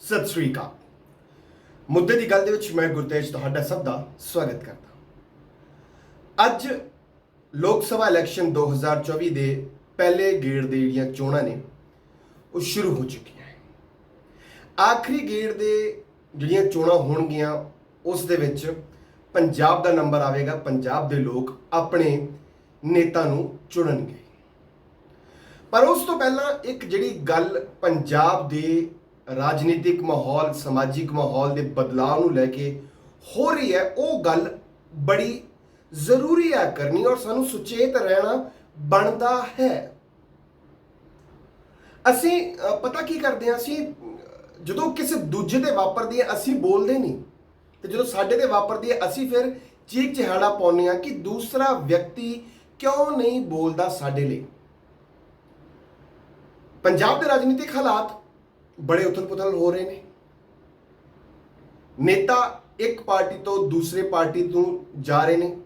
ਸਤਿ ਸ੍ਰੀ ਅਕਾਲ। ਮੁੱਦੇ ਦੀ ਗੱਲ ਦੇ ਵਿੱਚ ਮੈਂ ਗੁਰਤੇਜ ਤੁਹਾਡਾ ਸਭ ਦਾ ਸਵਾਗਤ ਕਰਦਾ ਅੱਜ ਲੋਕ ਸਭਾ ਇਲੈਕਸ਼ਨ 2024 ਦੇ ਪਹਿਲੇ ਗੇੜ ਦੇ ਜਿਹੜੀਆਂ ਚੋਣਾਂ ਨੇ, ਉਹ ਸ਼ੁਰੂ ਹੋ ਚੁੱਕੀਆਂ ਹੈ ਆਖਰੀ ਗੇੜ ਦੇ ਜਿਹੜੀਆਂ ਚੋਣਾਂ ਹੋਣਗੀਆਂ, ਉਸ ਦੇ ਵਿੱਚ ਪੰਜਾਬ ਦਾ ਨੰਬਰ ਆਵੇਗਾ। ਪੰਜਾਬ ਦੇ ਲੋਕ ਆਪਣੇ ਨੇਤਾ ਨੂੰ ਚੁਣਨਗੇ। ਪਰ ਉਸ ਤੋਂ ਪਹਿਲਾਂ ਇੱਕ ਜਿਹੜੀ ਗੱਲ ਪੰਜਾਬ ਦੇ ਰਾਜਨੀਤਿਕ ਮਾਹੌਲ, ਸਮਾਜਿਕ ਮਾਹੌਲ ਦੇ ਬਦਲਾਅ ਨੂੰ ਲੈ ਕੇ ਹੋ ਰਹੀ ਹੈ, ਉਹ ਗੱਲ ਬੜੀ ਜ਼ਰੂਰੀ ਹੈ ਕਰਨੀ ਔਰ ਸਾਨੂੰ ਸੁਚੇਤ ਰਹਿਣਾ ਬਣਦਾ ਹੈ। ਅਸੀਂ ਪਤਾ ਕੀ ਕਰਦੇ ਹਾਂ, ਅਸੀਂ ਜਦੋਂ ਕਿਸੇ ਦੂਜੇ ਤੇ ਵਾਪਰਦੀ ਹੈ, ਅਸੀਂ ਬੋਲਦੇ ਨਹੀਂ। ਤੇ ਜਦੋਂ ਸਾਡੇ ਤੇ ਵਾਪਰਦੀ ਹੈ, ਅਸੀਂ ਫਿਰ ਚੀਕ ਚਿਹਾੜਾ ਪਾਉਂਦੇ ਹਾਂ ਕਿ ਦੂਸਰਾ ਵਿਅਕਤੀ ਕਿਉਂ ਨਹੀਂ ਬੋਲਦਾ ਸਾਡੇ ਲਈ। ਪੰਜਾਬ ਦੇ ਰਾਜਨੀਤਿਕ ਹਾਲਾਤ ਬੜੇ ਉਥਲ-ਪੁਥਲ ਹੋ ਰਹੇ ਨੇ। ਨੇਤਾ ਇੱਕ ਪਾਰਟੀ ਤੋਂ ਦੂਸਰੇ ਪਾਰਟੀ ਤੋਂ ਜਾ ਰਹੇ ਨੇ।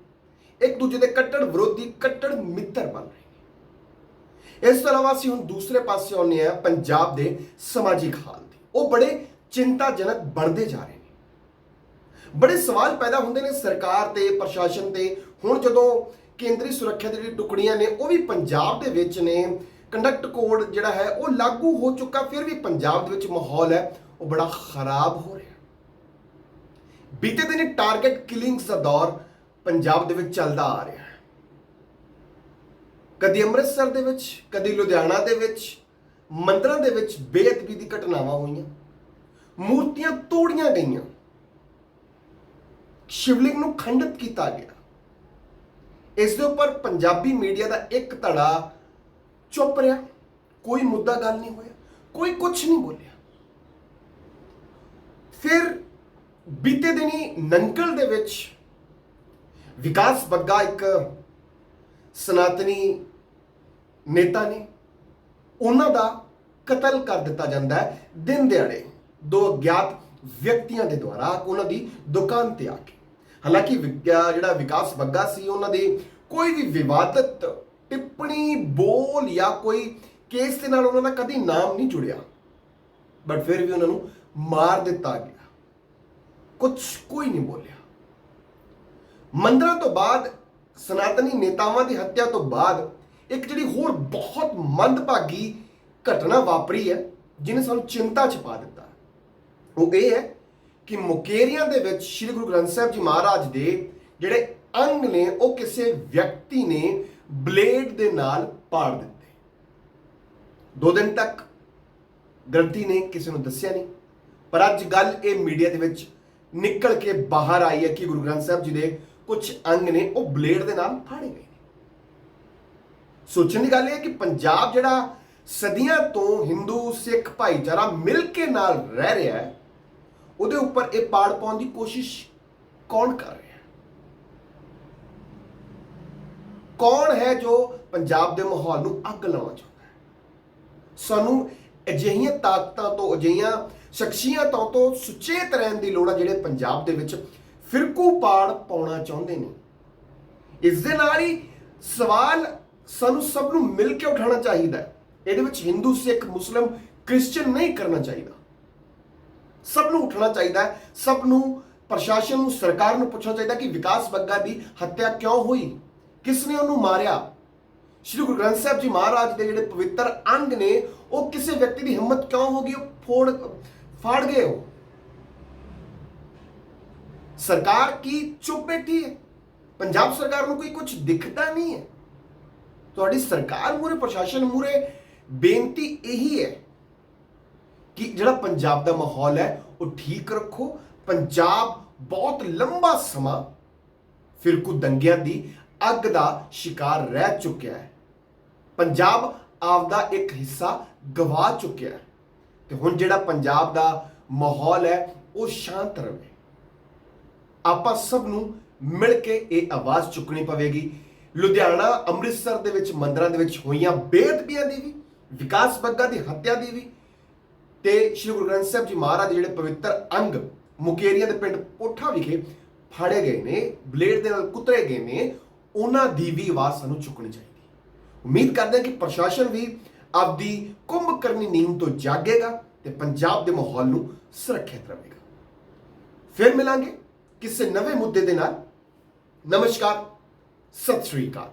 ਇੱਕ ਦੂਜੇ ਦੇ ਕੱਟੜ ਵਿਰੋਧੀ, ਕੱਟੜ ਮਿੱਤਰ ਬਣ ਰਹੇ ਨੇ। ਇਸ ਤੋਂ ਇਲਾਵਾ ਅਸੀਂ ਹੁਣ ਦੂਸਰੇ ਪਾਸੇ ਆਉਂਦੇ ਆ ਪੰਜਾਬ ਦੇ ਸਮਾਜਿਕ ਹਾਲ ਦੀ। ਉਹ ਬੜੇ ਚਿੰਤਾਜਨਕ ਬਣਦੇ ਜਾ ਰਹੇ ਨੇ। ਬੜੇ ਸਵਾਲ ਪੈਦਾ ਹੁੰਦੇ ਨੇ ਸਰਕਾਰ ਤੇ, ਪ੍ਰਸ਼ਾਸਨ ਤੇ। ਹੁਣ ਜਦੋਂ ਕੇਂਦਰੀ ਸੁਰੱਖਿਆ ਦੀ ਜਿਹੜੀ ਟੁਕੜੀਆਂ ਨੇ, ਉਹ ਵੀ ਪੰਜਾਬ ਦੇ ਵਿੱਚ ਨੇ। ਕੰਡਕਟ ਕੋਡ ਜਿਹੜਾ ਹੈ, ਉਹ ਲਾਗੂ ਹੋ ਚੁੱਕਾ, ਫਿਰ ਵੀ ਪੰਜਾਬ ਦੇ ਵਿੱਚ ਮਾਹੌਲ ਹੈ, ਉਹ ਬੜਾ ਖਰਾਬ ਹੋ ਰਿਹਾ। ਬੀਤੇ ਦਿਨ ਟਾਰਗੇਟ ਕਿਲਿੰਗਸ ਦਾ ਦੌਰ ਪੰਜਾਬ ਦੇ ਵਿੱਚ ਚੱਲਦਾ ਆ ਰਿਹਾ ਹੈ। ਕਦੀ ਅੰਮ੍ਰਿਤਸਰ ਦੇ ਵਿੱਚ, ਕਦੀ ਲੁਧਿਆਣਾ ਦੇ ਵਿੱਚ, ਮੰਦਰਾਂ ਦੇ ਵਿੱਚ ਬੇਅਦਬੀ ਦੀ ਘਟਨਾਵਾਂ ਹੋਈਆਂ। ਮੂਰਤੀਆਂ ਤੋੜੀਆਂ ਗਈਆਂ। ਸ਼ਿਵਲਿੰਗ ਨੂੰ ਖੰਡਿਤ ਕੀਤਾ ਗਿਆ। ਇਸ ਦੇ ਉੱਪਰ ਪੰਜਾਬੀ ਮੀਡੀਆ ਦਾ ਇੱਕ ਧੜਾ ਚੁੱਪ ਰਿਹਾ। ਕੋਈ ਮੁੱਦਾ ਗੱਲ ਨਹੀਂ ਹੋਇਆ। ਕੋਈ ਕੁਝ ਨਹੀਂ ਬੋਲਿਆ। ਫਿਰ ਬੀਤੇ ਦਿਨੀ ਨੰਕਲ ਦੇ ਵਿੱਚ ਵਿਕਾਸ ਬੱਗਾ ਇੱਕ ਸਨਾਤਨੀ ਨੇਤਾ ਨੇ ਉਹਨਾਂ ਦਾ ਕਤਲ ਕਰ ਦਿੱਤਾ ਜਾਂਦਾ ਹੈ। ਦਿਨ ਦਿਹਾੜੇ ਦੋ ਅਗਿਆਤ ਵਿਅਕਤੀਆਂ ਦੇ ਦੁਆਰਾ ਉਹਨਾਂ ਦੀ ਦੁਕਾਨ ਤੇ ਆ ਕੇ। ਹਾਲਾਂਕਿ ਵਿਗਿਆ- ਜਿਹੜਾ ਵਿਕਾਸ ਬੱਗਾ ਸੀ, ਉਹਨਾਂ ਦੇ ਕੋਈ ਵੀ ਵਿਵਾਦਤ ਟਿੱਪਣੀ ਬੋਲ ਜਾਂ ਕੋਈ ਕੇਸ ਦੇ ਨਾਲ ਉਹਨਾਂ ਦਾ ਕਦੀ ਨਾਮ ਨਹੀਂ ਜੁੜਿਆ। ਬਟ ਫਿਰ ਵੀ ਉਹਨਾਂ ਨੂੰ ਮਾਰ ਦਿੱਤਾ ਗਿਆ। ਕੁਝ ਕੋਈ ਨਹੀਂ ਬੋਲਿਆ। ਮੰਦਰਾਂ ਤੋਂ ਬਾਅਦ, ਸਨਾਤਨੀ ਨੇਤਾਵਾਂ ਦੀ ਹੱਤਿਆ ਤੋਂ ਬਾਅਦ ਇੱਕ ਜਿਹੜੀ ਹੋਰ ਬਹੁਤ ਮੰਦਭਾਗੀ ਘਟਨਾ ਵਾਪਰੀ ਹੈ, ਜਿਹਨੇ ਸਾਨੂੰ ਚਿੰਤਾ ਚ ਪਾ ਦਿੱਤਾ। ਉਹ ਇਹ ਹੈ ਕਿ ਮੁਕੇਰੀਆਂ ਦੇ ਵਿੱਚ ਸ੍ਰੀ ਗੁਰੂ ਗ੍ਰੰਥ ਸਾਹਿਬ ਜੀ ਮਹਾਰਾਜ ਦੇ ਜਿਹੜੇ ਅੰਗ ਨੇ, ਉਹ ਕਿਸੇ ਵਿਅਕਤੀ ਨੇ ਬਲੇਡ ਦੇ ਨਾਲ ਪਾੜ ਦਿੱਤੇ। ਦੋ ਦਿਨ ਤੱਕ ਗ੍ਰੰਥੀ ਨੇ ਕਿਸੇ ਨੂੰ ਦੱਸਿਆ ਨਹੀਂ, ਪਰ ਅੱਜ ਗੱਲ ਇਹ ਮੀਡੀਆ ਦੇ ਵਿੱਚ ਨਿਕਲ ਕੇ ਬਾਹਰ ਆਈ ਹੈ ਕਿ ਗੁਰੂ ਗ੍ਰੰਥ ਸਾਹਿਬ ਜੀ ਦੇ ਕੁਝ ਅੰਗ ਨੇ ਉਹ ਬਲੇਡ ਦੇ ਨਾਲ ਫਾੜੇ ਗਏ ਨੇ। ਸੋਚਣ ਦੀ ਗੱਲ ਇਹ ਹੈ ਕਿ ਪੰਜਾਬ ਜਿਹੜਾ ਸਦੀਆਂ ਤੋਂ ਹਿੰਦੂ, ਸਿੱਖ ਭਾਈਚਾਰਾ ਮਿਲ ਕੇ ਨਾਲ ਰਹਿ ਰਿਹਾ ਹੈ, ਉਹਦੇ ਉੱਪਰ ਇਹ ਪਾੜ ਪਾਉਣ ਦੀ ਕੋਸ਼ਿਸ਼ ਕੌਣ ਕਰ ਰਿਹਾ ਹੈ ਕੌਣ ਹੈ ਜੋ ਪੰਜਾਬ ਦੇ ਮਾਹੌਲ ਨੂੰ ਅੱਗ ਲਾਉਣਾ ਚਾਹੁੰਦਾ ਹੈ? ਸਾਨੂੰ ਅਜਿਹੀਆਂ ਤਾਕਤਾਂ ਤੋਂ, ਅਜਿਹੀਆਂ ਸ਼ਖਸੀਅਤਾਂ ਤੋਂ ਸੁਚੇਤ ਰਹਿਣ ਦੀ ਲੋੜ ਹੈ ਜਿਹੜੇ ਪੰਜਾਬ ਦੇ ਵਿੱਚ ਫਿਰਕੂ ਪਾੜ ਪਾਉਣਾ ਚਾਹੁੰਦੇ ਨੇ। ਇਸ ਦੇ ਨਾਲ ਹੀ ਸਵਾਲ ਸਾਨੂੰ ਸਭ ਨੂੰ ਮਿਲ ਕੇ ਉਠਾਉਣਾ ਚਾਹੀਦਾ ਹੈ। ਇਹਦੇ ਵਿੱਚ ਹਿੰਦੂ ਸਿੱਖ ਮੁਸਲਮ ਕ੍ਰਿਸਚੀਅਨ ਨਹੀਂ ਕਰਨਾ ਚਾਹੀਦਾ। ਸਭ ਨੂੰ ਉੱਠਣਾ ਚਾਹੀਦਾ ਸਭ ਨੂੰ, ਪ੍ਰਸ਼ਾਸਨ ਨੂੰ, ਸਰਕਾਰ ਨੂੰ ਪੁੱਛਣਾ ਚਾਹੀਦਾ ਕਿ ਵਿਕਾਸ ਬੱਗਾ ਦੀ ਹੱਤਿਆ ਕਿਉਂ ਹੋਈ? ਕਿਸ ਨੇ ਉਹਨੂੰ ਮਾਰਿਆ? ਸ਼੍ਰੀ ਗੁਰੂ ਗ੍ਰੰਥ ਸਾਹਿਬ ਜੀ ਮਹਾਰਾਜ ਦੇ ਜਿਹੜੇ ਪਵਿੱਤਰ ਅੰਗ ਨੇ, ਉਹ ਕਿਸੇ ਵਿਅਕਤੀ ਦੀ ਹਿੰਮਤ ਕਿਉਂ ਹੋ ਗਈ? ਉਹ ਫੋੜ, ਫਾੜ ਗਏ ਉਹ। ਸਰਕਾਰ ਕੀ ਚੁੱਪ ਬੈਠੀ ਹੈ? ਪੰਜਾਬ ਸਰਕਾਰ ਨੂੰ ਕੋਈ ਕੁਝ ਦਿਖਦਾ ਨਹੀਂ ਹੈ। ਤੁਹਾਡੀ ਸਰਕਾਰ ਮੂਰੇ ਪ੍ਰਸ਼ਾਸਨ ਮੂਰੇ ਬੇਨਤੀ ਇਹੀ ਹੈ ਕਿ ਜਿਹੜਾ ਪੰਜਾਬ ਦਾ ਮਾਹੌਲ ਹੈ, ਉਹ ਠੀਕ ਰੱਖੋ। ਪੰਜਾਬ ਬਹੁਤ ਲੰਬਾ ਸਮਾਂ ਫਿਰਕੂ ਦੰਗਿਆਂ ਦੀ ਅੱਗ ਦਾ ਸ਼ਿਕਾਰ ਰਹਿ ਚੁੱਕਿਆ ਹੈ। ਪੰਜਾਬ ਆਪਦਾ ਇੱਕ ਹਿੱਸਾ ਗਵਾ ਚੁੱਕਿਆ ਹੈ। ਤੇ ਹੁਣ ਜਿਹੜਾ ਪੰਜਾਬ ਦਾ ਮਾਹੌਲ ਹੈ, ਉਹ ਸ਼ਾਂਤ ਰਹੇ। ਆਪਾਂ ਸਭ ਨੂੰ ਮਿਲ ਕੇ ਇਹ ਆਵਾਜ਼ ਚੁੱਕਣੀ ਪਵੇਗੀ। ਲੁਧਿਆਣਾ, ਅੰਮ੍ਰਿਤਸਰ ਦੇ ਵਿੱਚ, ਮੰਦਰਾਂ ਦੇ ਵਿੱਚ ਹੋਈਆਂ ਬੇਅਦਬੀਆਂ ਦੀ ਵੀ, ਵਿਕਾਸ ਬੱਗਾ ਦੀ ਹੱਤਿਆ ਦੀ ਵੀ, ਤੇ ਸ਼੍ਰੀ ਗੁਰੂ ਗ੍ਰੰਥ ਸਾਹਿਬ ਜੀ ਮਹਾਰਾਜ ਦੇ ਜਿਹੜੇ ਪਵਿੱਤਰ ਅੰਗ ਮੁਕੇਰੀਆਂ ਦੇ ਪਿੰਡ ਪੋਠਾ ਵਿਖੇ ਫਾੜੇ ਗਏ ਨੇ, ਬਲੇਡ ਦੇ ਨਾਲ ਕੁਤਰੇ ਗਏ ਨੇ ਉਹਨਾਂ ਦੀ ਵੀ ਆਵਾਜ਼ ਸਾਨੂੰ ਚੁੱਕਣੀ ਚਾਹੀਦੀ ਉਮੀਦ ਕਰਦੇ ਹਾਂ ਕਿ ਪ੍ਰਸ਼ਾਸਨ ਵੀ ਆਪਦੀ ਕੁੰਭ ਕਰਨੀ ਨੀਂਦ ਤੋਂ ਜਾਗੇਗਾ ਤੇ ਪੰਜਾਬ ਦੇ ਮਾਹੌਲ ਨੂੰ ਸੁਰੱਖਿਅਤ ਰਹੇਗਾ ਫਿਰ ਮਿਲਾਂਗੇ ਕਿਸੇ ਨਵੇਂ ਮੁੱਦੇ ਦੇ ਨਾਲ। ਨਮਸਕਾਰ, ਸਤਿ ਸ਼੍ਰੀ ਅਕਾਲ।